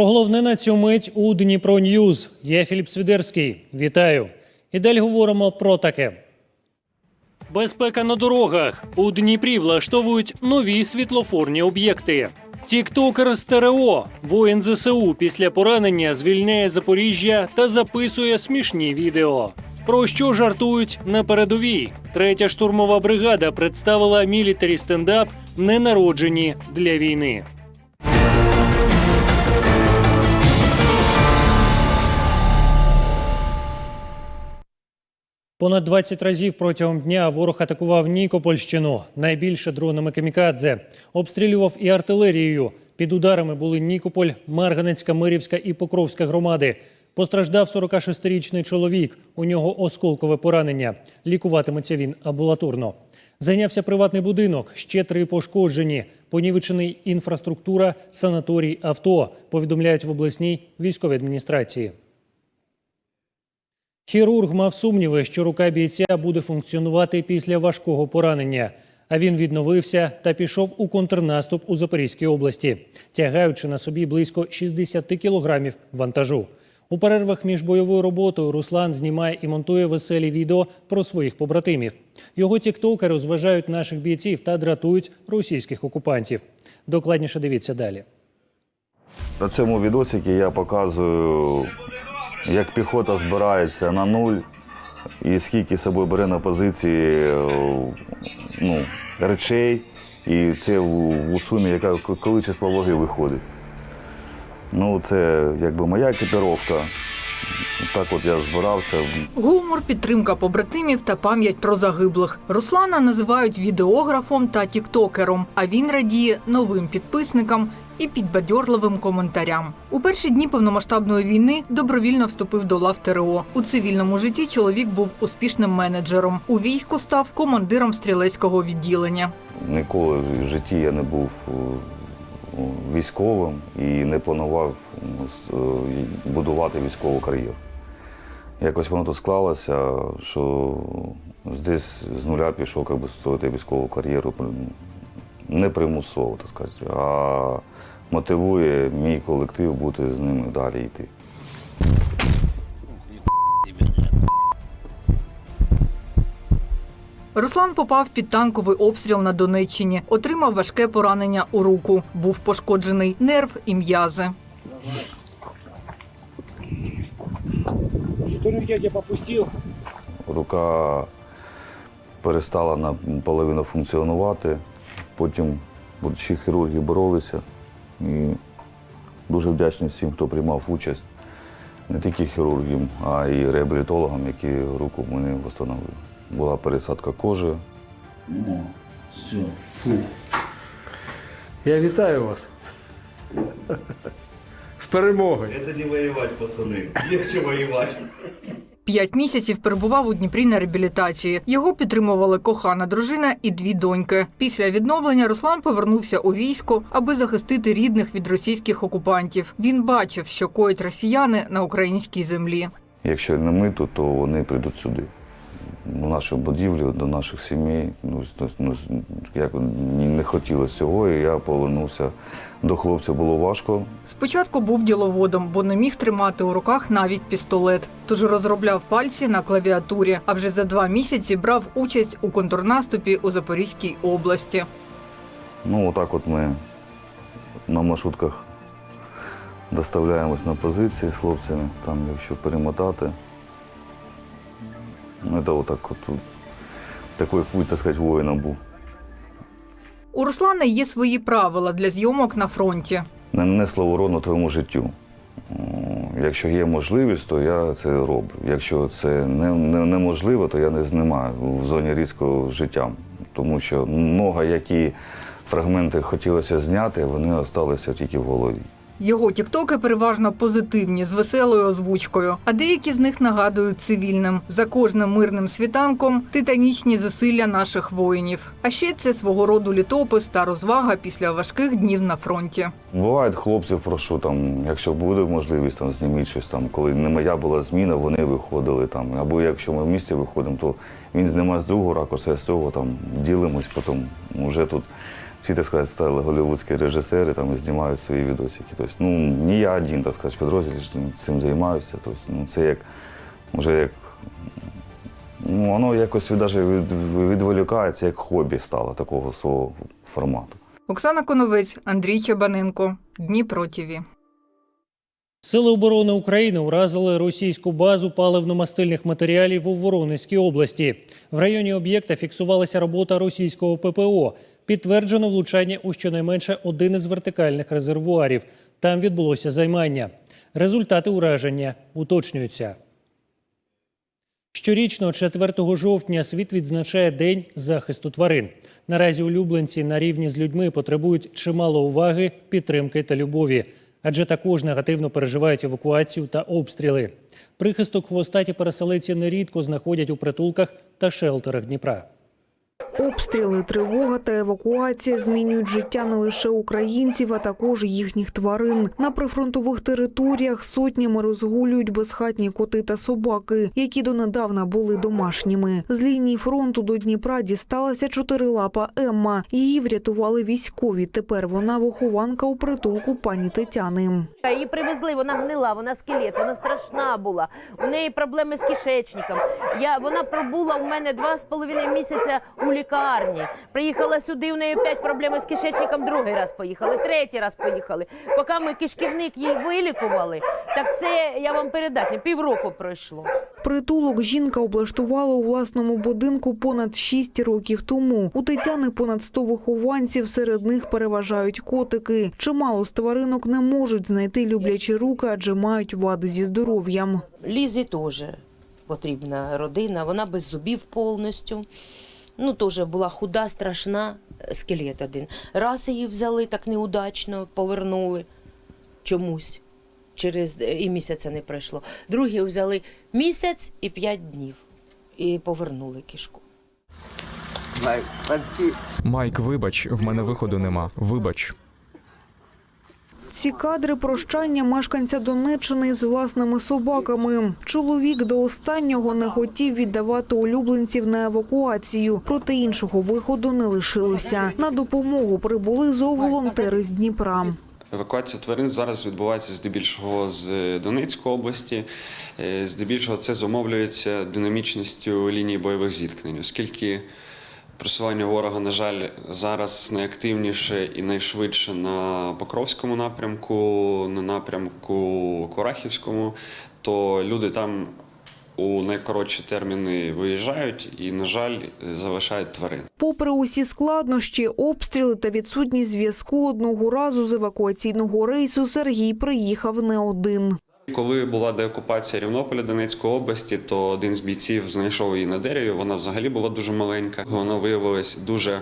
Про головне на цю мить у Дніпро Ньюз. Я Філіп Свідерський. Вітаю. І далі говоримо про таке. Безпека на дорогах. У Дніпрі влаштовують нові світлофорні об'єкти. Тіктокер Стерео, воїн ЗСУ після поранення звільняє Запоріжжя та записує смішні відео. Про що жартують на передовій? Третя штурмова бригада представила мілітарі стендап ненароджені для війни. Понад 20 разів протягом дня ворог атакував Нікопольщину, найбільше дронами камікадзе. Обстрілював і артилерією. Під ударами були Нікополь, Марганецька, Мирівська і Покровська громади. Постраждав 46-річний чоловік. У нього осколкове поранення. Лікуватиметься він амбулаторно. Зайнявся приватний будинок. Ще три пошкоджені. Понівечений інфраструктура, санаторій, авто. Повідомляють в обласній військовій адміністрації. Хірург мав сумніви, що рука бійця буде функціонувати після важкого поранення. А він відновився та пішов у контрнаступ у Запорізькій області, тягаючи на собі близько 60 кілограмів вантажу. У перервах між бойовою роботою Руслан знімає і монтує веселі відео про своїх побратимів. Його тіктоки розважають наших бійців та дратують російських окупантів. Докладніше дивіться далі. На цьому відосикі я показую, як піхота збирається на нуль і скільки з собою бере на позиції е, ну, речей, і це в, у сумі, яка коли число ваги виходить. Ну, це якби моя екіпіровка. Так от я збирався. Гумор, підтримка побратимів та пам'ять про загиблих. Руслана називають відеографом та тіктокером, а він радіє новим підписникам і підбадьорливим коментарям. У перші дні повномасштабної війни добровільно вступив до лав ТРО. У цивільному житті чоловік був успішним менеджером. У війську став командиром стрілецького відділення. Ніколи в житті я не був е, військовим і не планував ну, е, будувати військову кар'єру. Якось воно то склалося, що десь з нуля пішов як би, строїти військову кар'єру не примусово, так сказати, а мотивує мій колектив бути з ними далі йти. Руслан попав під танковий обстріл на Донеччині, отримав важке поранення у руку. Був пошкоджений нерв і м'язи. Попустил. Рука перестала наполовину функціонувати. Потім будучи хірурги боролися. І дуже вдячний всім, хто приймав участь. Не тільки хірургам, а й реабілітологам, які руку мені встановили. Була пересадка кожи. Я вітаю вас. З перемогою. Это не воевать, пацаны. Легче воевать. П'ять місяців перебував у Дніпрі на реабілітації. Його підтримували кохана дружина і дві доньки. Після відновлення Руслан повернувся у військо, аби захистити рідних від російських окупантів. Він бачив, що коять росіяни на українській землі. Якщо не ми, то, то вони прийдуть сюди. У нашу будівлю, до наших сімей. Ну, ну, як не хотілося цього, і я повернувся до хлопця. Було важко, Спочатку був діловодом, бо не міг тримати у руках навіть пістолет. Тож розробляв пальці на клавіатурі. А вже за два місяці брав участь у контрнаступі у Запорізькій області. Ну, отак от ми на маршрутках доставляємось на позиції з хлопцями, там, якщо перемотати. Ну, це отак от, такий путь, так сказати, воїном був. У Руслана є свої правила для зйомок на фронті. Не нанесло урону твоєму життю. Якщо є можливість, то я це роблю. Якщо це не, не, неможливо, то я не знімаю в зоні різкого життя. Тому що много які фрагменти хотілося зняти, вони залишилися тільки в голові. Його тіктоки переважно позитивні з веселою озвучкою, а деякі з них нагадують цивільним за кожним мирним світанком титанічні зусилля наших воїнів. А ще це свого роду літопис та розвага після важких днів на фронті. Бувають хлопців, прошу там, якщо буде можливість, там зніміть щось там. Коли не моя була зміна, вони виходили там. Або якщо ми в місті виходимо, то він знімає з другого ракурсу, а з цього там ділимось, потім вже тут всі, так сказати, стали голівудські режисери там, і знімають свої відосики. Тобто, ну, не я один, так сказати, що цим займаюся. Тобто, ну, це як, може, як, ну, воно якось від, даже від, відволікається, як хобі стало такого свого формату. Оксана Коновець, Андрій Чабаненко. Дніпро ТІВІ. Сили оборони України уразили російську базу паливно-мастильних матеріалів у Воронезькій області. В районі об'єкта фіксувалася робота російського ППО. Підтверджено влучання у щонайменше один із вертикальних резервуарів. Там відбулося займання. Результати ураження уточнюються. Щорічно, 4 жовтня, світ відзначає День захисту тварин. Наразі улюбленці на рівні з людьми потребують чимало уваги, підтримки та любові, адже також негативно переживають евакуацію та обстріли. Прихисток хвостаті переселенці нерідко знаходять у притулках та шелтерах Дніпра. Обстріли, тривога та евакуація змінюють життя не лише українців, а також їхніх тварин. На прифронтових територіях сотнями розгулюють безхатні коти та собаки, які донедавна були домашніми. З лінії фронту до Дніпра дісталася чотирилапа Емма. Її врятували військові. Тепер вона вихованка у притулку пані Тетяни. Її привезли, вона гнила, вона скелет, вона страшна була. У неї проблеми з кишечником. Я, вона пробула у мене два з половиною місяця у лікарні. Приїхала сюди, у неї п'ять проблем з кишечником, другий раз поїхали, третій раз поїхали. Поки ми кишківник їй вилікували, так це я вам передати, півроку пройшло. Притулок жінка облаштувала у власному будинку понад 6 років тому. У Тетяни понад 100 вихованців, серед них переважають котики. Чимало з тваринок не можуть знайти люблячі руки, адже мають вади зі здоров'ям. Лізі теж потрібна родина, вона без зубів повністю. Ну, теж була худа, страшна, скелет один. Раз її взяли так неудачно, повернули чомусь. Через і місяця не пройшло. Другі взяли місяць і п'ять днів. І повернули кішку. Майк, вибач, в мене виходу нема. Вибач. Ці кадри прощання мешканця Донеччини з власними собаками. Чоловік до останнього не хотів віддавати улюбленців на евакуацію, проте іншого виходу не лишилося. На допомогу прибули зооволонтери з Дніпра. Евакуація тварин зараз відбувається здебільшого з Донецької області. Е, Здебільшого це зумовлюється динамічністю лінії бойових зіткнень, оскільки просування ворога, на жаль, зараз найактивніше і найшвидше на Покровському напрямку, на напрямку Корахівському, то люди там у найкоротші терміни виїжджають і, на жаль, залишають тварин. Попри усі складнощі, обстріли та відсутність зв'язку одного разу з евакуаційного рейсу Сергій приїхав не один. Коли була деокупація Рівнополя Донецької області, то один з бійців знайшов її на дереві. Вона взагалі була дуже маленька. Вона виявилась дуже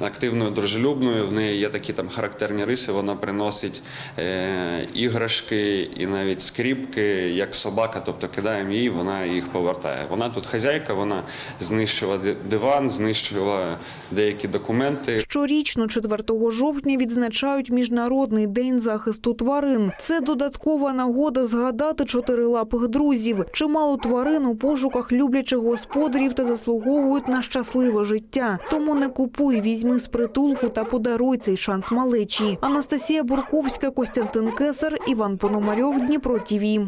активною, дружелюбною. В неї є такі там характерні риси. Вона приносить е, іграшки і навіть скріпки, як собака. Тобто кидаємо її, вона їх повертає. Вона тут хазяйка, вона знищила диван, знищила деякі документи. Щорічно 4 жовтня відзначають Міжнародний день захисту тварин. Це додаткова нагода згадати чотирилапих друзів. Чимало тварин у пошуках люблячих господарів та заслуговують на щасливе життя. Тому не купуй, візьми з притулку та подаруй цей шанс малечі. Анастасія Бурковська, Костянтин Кесар, Іван Пономарьов, Дніпро ТІВІ.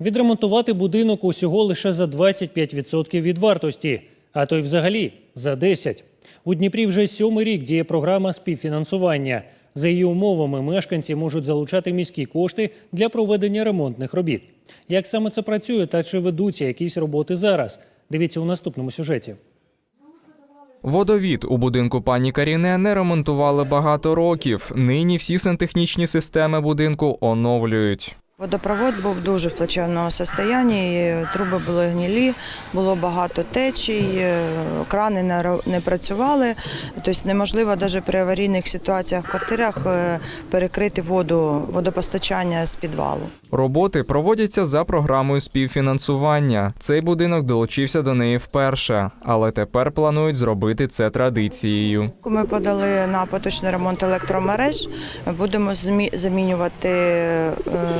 Відремонтувати будинок усього лише за 25% від вартості, а то й взагалі за 10%. У Дніпрі вже сьомий рік діє програма співфінансування. За її умовами мешканці можуть залучати міські кошти для проведення ремонтних робіт. Як саме це працює та чи ведуться якісь роботи зараз? Дивіться у наступному сюжеті. Водовід у будинку пані Каріне не ремонтували багато років. Нині всі сантехнічні системи будинку оновлюють. Водопровод був дуже в плачевному стані, труби були гнілі, було багато течій, е, крани не працювали. Тобто неможливо навіть при аварійних ситуаціях в квартирах е, перекрити воду, водопостачання з підвалу. Роботи проводяться за програмою співфінансування. Цей будинок долучився до неї вперше, але тепер планують зробити це традицією. Ми подали на поточний ремонт електромереж. Будемо замінювати е,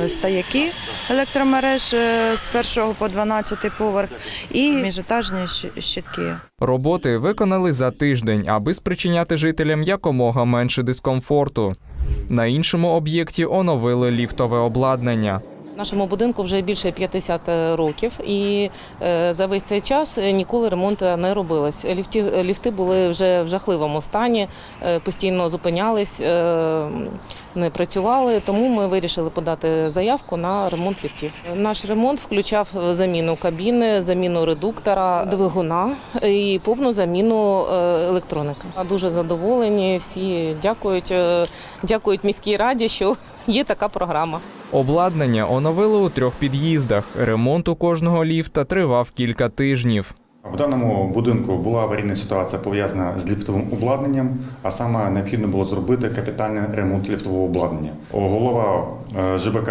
стояки електромереж е, з першого по 12 поверх і міжетажні щитки. Роботи виконали за тиждень, аби спричиняти жителям якомога менше дискомфорту. На іншому об'єкті оновили ліфтове обладнання. Нашому будинку вже більше 50 років, і е, за весь цей час ніколи ремонту не робилось. Ліфті, ліфти були вже в жахливому стані, е, постійно зупинялись, е, не працювали. Тому ми вирішили подати заявку на ремонт ліфтів. Наш ремонт включав заміну кабіни, заміну редуктора, двигуна і повну заміну е, електроніки. Дуже задоволені. Всі дякують, е, дякують міській раді, що є така програма. Обладнання оновили у трьох під'їздах. Ремонт у кожного ліфта тривав кілька тижнів. В даному будинку була аварійна ситуація пов'язана з ліфтовим обладнанням, а саме необхідно було зробити капітальний ремонт ліфтового обладнання. Голова е, ЖБК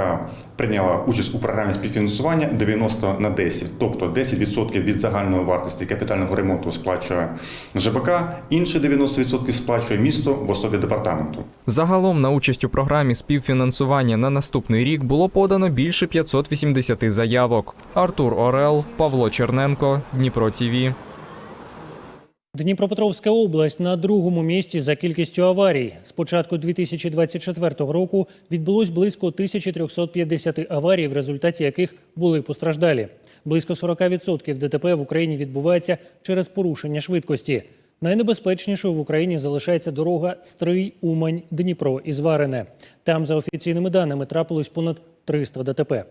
прийняла участь у програмі співфінансування 90 на 10, тобто 10% від загальної вартості капітального ремонту сплачує ЖБК, інші 90% сплачує місто в особі департаменту. Загалом на участь у програмі співфінансування на наступний рік було подано більше 580 заявок. Артур Орел, Павло Черненко, Дніпро ТІВІ. Дніпропетровська область на другому місці за кількістю аварій. З початку 2024 року відбулось близько 1350 аварій, в результаті яких були постраждалі. Близько 40% ДТП в Україні відбувається через порушення швидкості. Найнебезпечнішою в Україні залишається дорога Стрий, Умань, Дніпро і Зварине. Там, за офіційними даними, трапилось понад 300 ДТП.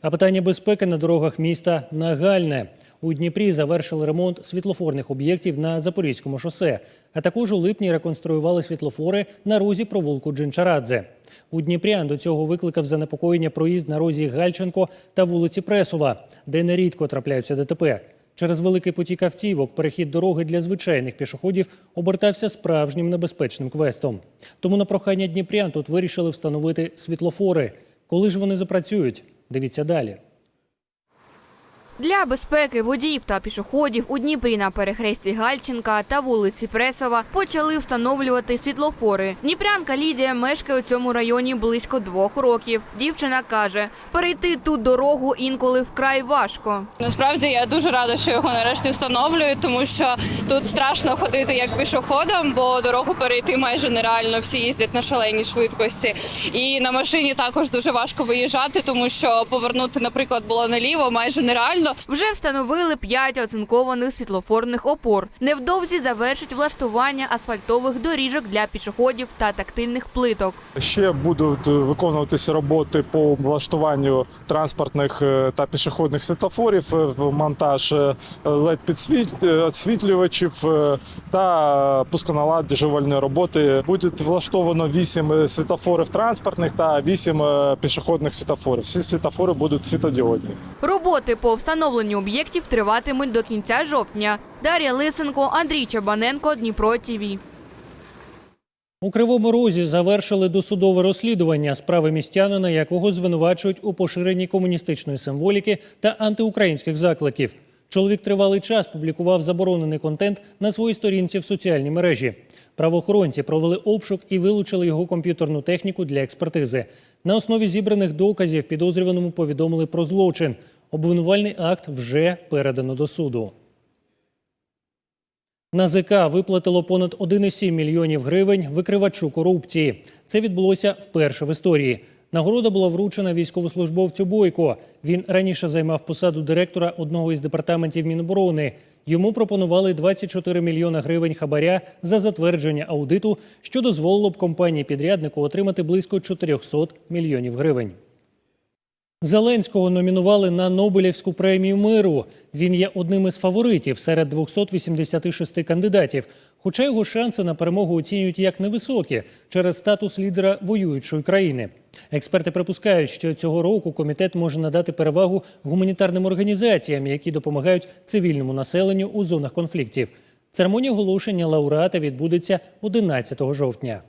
А питання безпеки на дорогах міста нагальне. У Дніпрі завершили ремонт світлофорних об'єктів на Запорізькому шосе, а також у липні реконструювали світлофори на розі провулку Джинчарадзе. У Дніпрян до цього викликав занепокоєння проїзд на розі Гальченко та вулиці Пресова, де нерідко трапляються ДТП. Через великий потік автівок перехід дороги для звичайних пішоходів обертався справжнім небезпечним квестом. Тому на прохання Дніпрян тут вирішили встановити світлофори. Коли ж вони запрацюють? Дивіться далі. Для безпеки водіїв та пішоходів у Дніпрі на перехресті Гальченка та вулиці Пресова почали встановлювати світлофори. Дніпрянка Лідія мешкає у цьому районі близько двох років. Дівчина каже, перейти тут дорогу інколи вкрай важко. Насправді я дуже рада, що його нарешті встановлюють, тому що тут страшно ходити як пішоходом, бо дорогу перейти майже нереально. Всі їздять на шаленій швидкості. І на машині також дуже важко виїжджати, тому що повернути, наприклад, було наліво майже нереально. Вже встановили п'ять оцинкованих світлофорних опор. Невдовзі завершать влаштування асфальтових доріжок для пішоходів та тактильних плиток. Ще будуть виконуватися роботи по влаштуванню транспортних е, та пішохідних світлофорів, е, монтаж led підсвітлювачів е, та пусконаладжувальні роботи. Буде влаштовано 8 світлофорів транспортних та 8 пішохідних світлофорів. Всі світлофори будуть світодіодні. Роботи по встановленню об'єктів триватимуть до кінця жовтня. Дар'я Лисенко, Андрій Чабаненко, Дніпро ТІВІ. У Кривому Розі завершили досудове розслідування справи містянина, якого звинувачують у поширенні комуністичної символіки та антиукраїнських закликів. Чоловік тривалий час публікував заборонений контент на своїй сторінці в соціальній мережі. Правоохоронці провели обшук і вилучили його комп'ютерну техніку для експертизи. На основі зібраних доказів підозрюваному повідомили про злочин. Обвинувальний акт вже передано до суду. НАЗК виплатило понад 1,7 мільйонів гривень викривачу корупції. Це відбулося вперше в історії. Нагорода була вручена військовослужбовцю Бойко. Він раніше займав посаду директора одного із департаментів Міноборони. Йому пропонували 24 мільйона гривень хабаря за затвердження аудиту, що дозволило б компанії-підряднику отримати близько 400 мільйонів гривень. Зеленського номінували на Нобелівську премію миру. Він є одним із фаворитів серед 286 кандидатів. Хоча його шанси на перемогу оцінюють як невисокі через статус лідера воюючої країни. Експерти припускають, що цього року комітет може надати перевагу гуманітарним організаціям, які допомагають цивільному населенню у зонах конфліктів. Церемонія оголошення лауреата відбудеться 11 жовтня.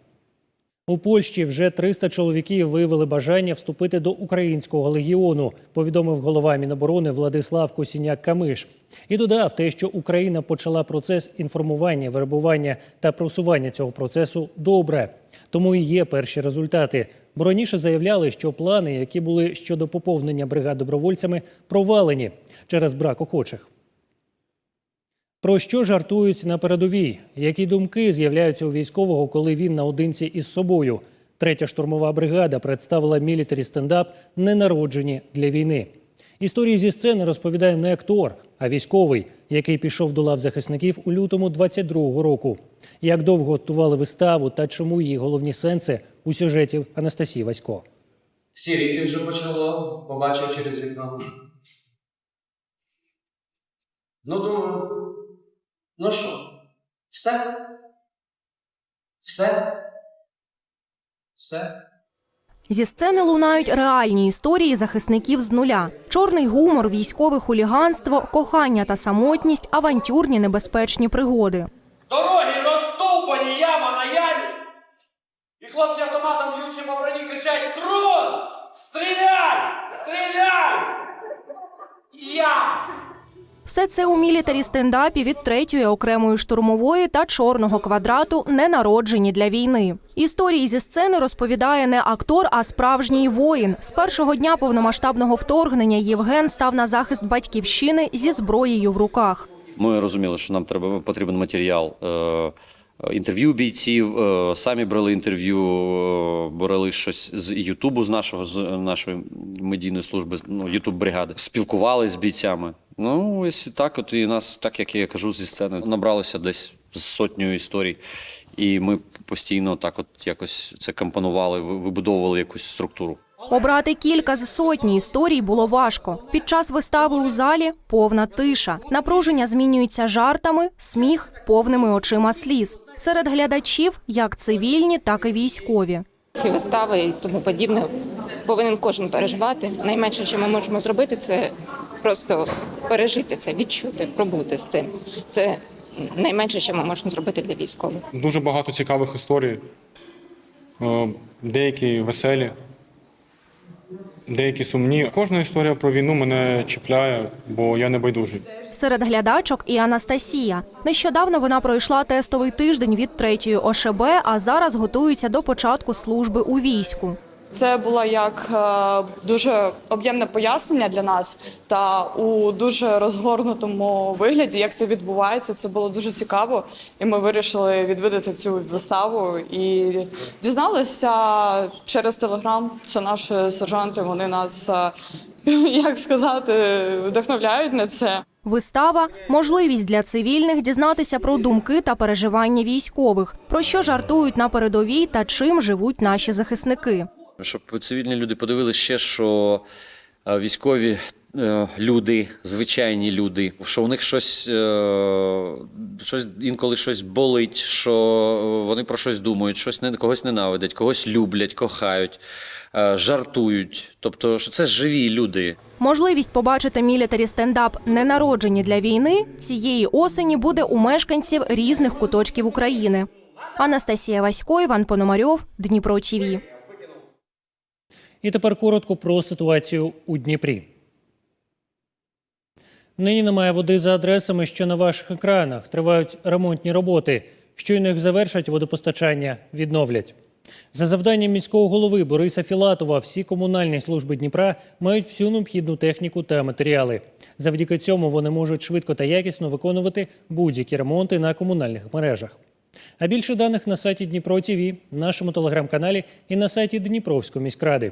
У Польщі вже 300 чоловіків виявили бажання вступити до українського легіону, повідомив голова Міноборони Владислав Косіняк-Камиш. І додав те, що Україна почала процес інформування, вербування та просування цього процесу добре. Тому і є перші результати. Бо раніше заявляли, що плани, які були щодо поповнення бригад добровольцями, провалені через брак охочих. Про що жартують на передовій? Які думки з'являються у військового, коли він наодинці із собою? Третя штурмова бригада представила мілітарі стендап ненароджені для війни. Історії зі сцени розповідає не актор, а військовий, який пішов до лав захисників у лютому 22-го року. Як довго готували виставу та чому її головні сенси у сюжеті Анастасії Васько. Сіріти вже почало, побачив через вікно. Ну, думаю, ну що, все? Все? Все? Зі сцени лунають реальні історії захисників з нуля: чорний гумор, військове хуліганство, кохання та самотність, авантюрні небезпечні пригоди. Дороги розтовпані, яма на ямі. І хлопці автоматом б'ючи по броні кричать Трон! Все це у мілітарі стендапі від третьої окремої штурмової та чорного квадрату, не народжені для війни. Історії зі сцени розповідає не актор, а справжній воїн. З першого дня повномасштабного вторгнення Євген став на захист батьківщини зі зброєю в руках. Ми розуміли, що нам треба потрібен матеріал. е, Інтерв'ю бійців, е, самі брали інтерв'ю, е, брали щось з Ютубу, з нашого з нашої медійної служби, ну Ютуб бригади, спілкувалися з бійцями. Ну ось так. От і нас, так як я кажу, зі сцени набралося десь з сотнею історій, і ми постійно так, от якось це компонували, вибудовували якусь структуру. Обрати кілька з сотні історій було важко. Під час вистави у залі повна тиша. Напруження змінюється жартами, сміх повними очима сліз. Серед глядачів як цивільні, так і військові. ці вистави і тому подібне повинен кожен переживати. Найменше, що ми можемо зробити, це просто пережити це, відчути, пробути з цим. Це найменше, що ми можемо зробити для військових. Дуже багато цікавих історій. Е, Деякі веселі, деякі сумні. Кожна історія про війну мене чіпляє, бо я не байдужий. Серед глядачок і Анастасія. Нещодавно вона пройшла тестовий тиждень від третьої ОШБ, а зараз готується до початку служби у війську. Це було як е, дуже об'ємне пояснення для нас, та у дуже розгорнутому вигляді, як це відбувається. Це було дуже цікаво, і ми вирішили відвідати цю виставу і дізналися через телеграм. Це наші сержанти. Вони нас е, як сказати вдохновляють на це. Вистава можливість для цивільних дізнатися про думки та переживання військових, про що жартують на передовій та чим живуть наші захисники. Щоб цивільні люди подивилися ще, що е, військові е, люди, звичайні люди, що у них щось, е, щось інколи щось болить, що вони про щось думають, щось не когось ненавидять, когось люблять, кохають, жартують. Тобто, що це живі люди. Можливість побачити мілітарі стендап не народжені для війни цієї осені буде у мешканців різних куточків України. Анастасія Васько, Іван Пономарьов, Дніпро ТІВІ. І тепер коротко про ситуацію у Дніпрі. Нині немає води за адресами, що на ваших екранах. Тривають ремонтні роботи. Щойно їх завершать, водопостачання відновлять. За завданням міського голови Бориса Філатова, всі комунальні служби Дніпра мають всю необхідну техніку та матеріали. Завдяки цьому вони можуть швидко та якісно виконувати будь-які ремонти на комунальних мережах. А більше даних на сайті Дніпро ТІВІ, нашому телеграм-каналі і на сайті Дніпровської міськради.